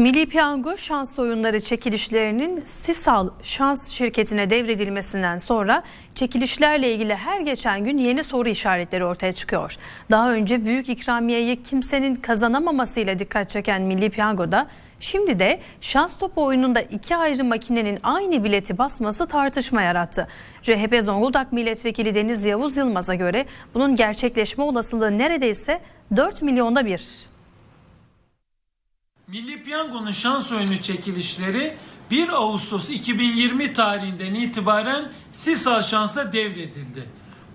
Milli Piyango şans oyunları çekilişlerinin Sisal şans şirketine devredilmesinden sonra çekilişlerle ilgili her geçen gün yeni soru işaretleri ortaya çıkıyor. Daha önce büyük ikramiyeyi kimsenin kazanamamasıyla dikkat çeken Milli Piyango'da şimdi de şans topu oyununda iki ayrı makinenin aynı bileti basması tartışma yarattı. CHP Zonguldak Milletvekili Deniz Yavuz Yılmaz'a göre bunun gerçekleşme olasılığı neredeyse 4 milyonda bir. Milli Piyango'nun şans oyunu çekilişleri 1 Ağustos 2020 tarihinden itibaren Sisal Şans'a devredildi.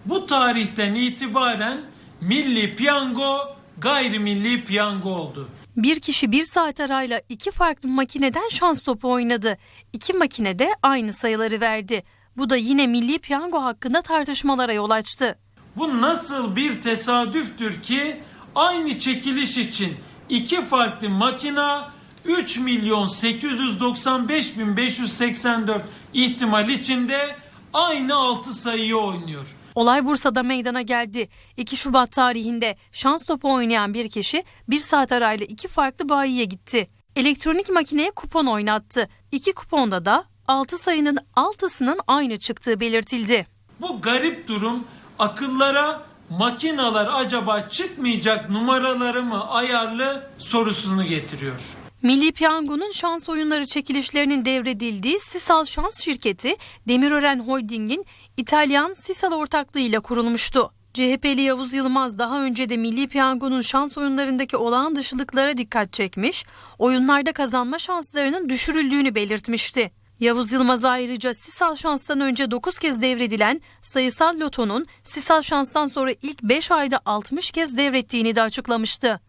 Bu tarihten itibaren Milli Piyango gayrimilli piyango oldu. Bir kişi bir saat arayla iki farklı makineden şans topu oynadı. İki makine de aynı sayıları verdi. Bu da yine milli piyango hakkında tartışmalara yol açtı. Bu nasıl bir tesadüftür ki aynı çekiliş için iki farklı makina 3 milyon 895 bin 584 ihtimal içinde aynı 6 sayıyı oynuyor. Olay Bursa'da meydana geldi. 2 Şubat tarihinde şans topu oynayan bir kişi bir saat arayla iki farklı bayiye gitti. Elektronik makineye kupon oynattı. İki kuponda da 6 sayının 6'sının aynı çıktığı belirtildi. Bu garip durum akıllara makinalar acaba çıkmayacak numaraları mı ayarlı sorusunu getiriyor. Milli Piyango'nun şans oyunları çekilişlerinin devredildiği Sisal Şans şirketi Demirören Holding'in İtalyan Sisal ortaklığıyla kurulmuştu. CHP'li Yavuz Yılmaz daha önce de Milli Piyango'nun şans oyunlarındaki olağan dışılıklara dikkat çekmiş, oyunlarda kazanma şanslarının düşürüldüğünü belirtmişti. Yavuz Yılmaz ayrıca Sisal Şans'tan önce 9 kez devredilen sayısal lotonun Sisal Şans'tan sonra ilk 5 ayda 60 kez devrettiğini de açıklamıştı.